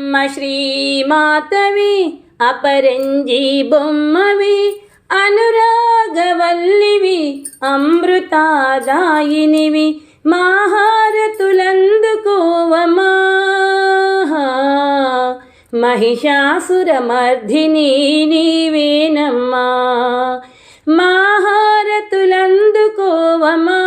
అమ్మ శ్రీమాతవి అపరంజీ బొమ్మవి అనురాగవల్లివి అమృతాదాయినివి మాహారతులందుకోవమా మహిషాసురమర్ధిని నీవేనమ్మా మాహారతులందుకోవమా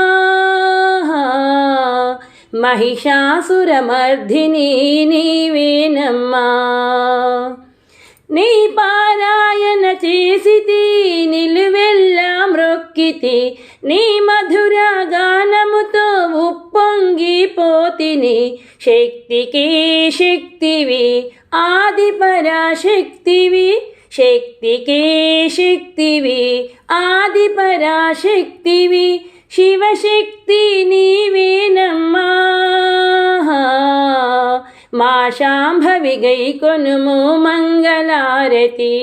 మహిషాసురమర్ధిని నీవేనమ్మా. నీ పారాయణ చేసితి నిలువెల్లా మ్రొక్కితి నీ మధుర గానముతో ఉప్పొంగిపోతిని శక్తికి శక్తివి ఆది పరాశక్తివి శక్తికి శక్తివి ఆది పరాశక్తివి శివశక్తి నీవి మా కొనుము మంగళారతి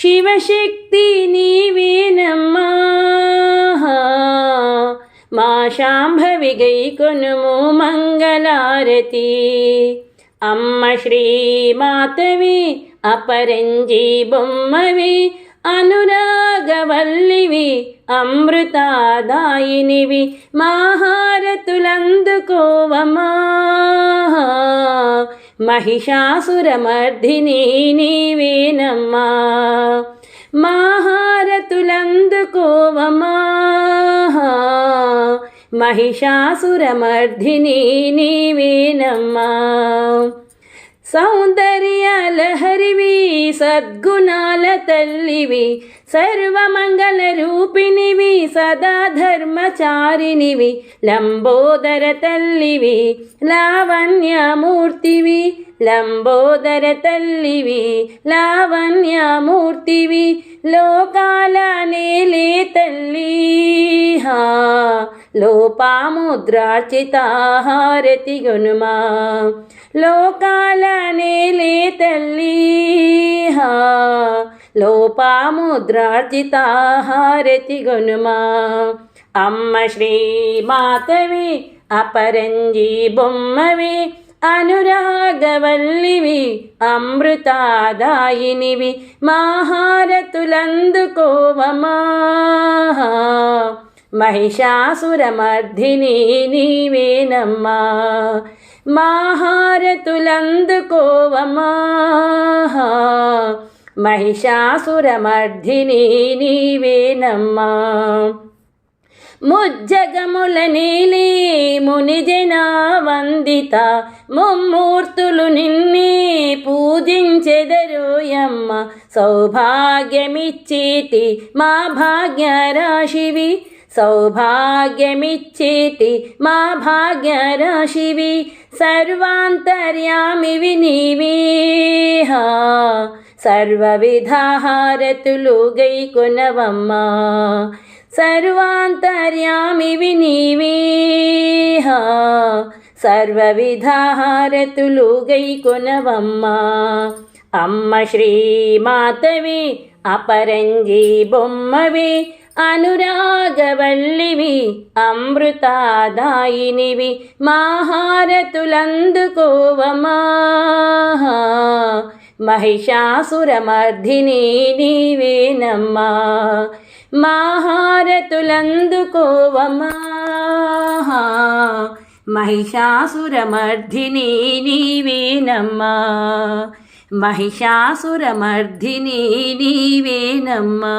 శివశక్తి నీవేనమ్మా మా శాంభవి కొనుము మంగళారతి అమ్మ శ్రీమాతవి అపరంజీ బొమ్మవి అనురాగవల్లివి అమృతాదాయినివి మాహారతులందుకోవమా మహిషాసురమర్ధిని నీవేనమ్మా. మాహారతులందుకోవమా. మహిషాసురమర్ధిని నీవేనమ్మా. సౌందర్య లహరివి సద్గుణాల తల్లివి సర్వమంగళ రూపిణివి సదా ధర్మచారిణివి లంబోదర తల్లివి లావణ్యమూర్తివి లంబోదర తల్లివి లావణ్యమూర్తివి లోకాలనే నేలే తల్లి. హా! లోపాముద్రార్చితాహారతి గునుమా లోకాల నేలే తల్లి హా. అమ్మ శ్రీ మాతవి అపరంజీ బొమ్మవి అనురాగవల్లివి అమృతాదాయినివి మాహారతులందుకోవమా. మహిషాసురమర్ధిని నీవేనమ్మా మాహారతులందుకోవమా మహిషాసురమర్ధిని నీవేనమ్మా ముజ్జగముల నీలి మునిజన వందిత ముమ్మూర్తులు నిన్నే పూజించెదరోయమ్మ. సౌభాగ్యమిచ్చేటి మా భాగ్యరాశివి సౌభాగ్యమిచ్చేటి మా భాగ్యరాశివి సర్వాంతర్యామివి నీవే. సర్వవిధాహారతులు గై కొనవమ్మా సర్వాంతర్యామివి నీవే. సర్వవిధాహారతులు గైకొనవమ్మా. అమ్మ శ్రీమాతవి అపరంజీ బొమ్మవి అనురాగవల్లివి అమృతాదాయినివి మాహారతులందుకోవమా? మహిషాసురమర్ధిని నీవేనమ్మా మాహారతులందుకోవమా? మహిషాసురమర్ధిని నీవేనమ్మా మహిషాసురమర్ధిని నీవేనమ్మా.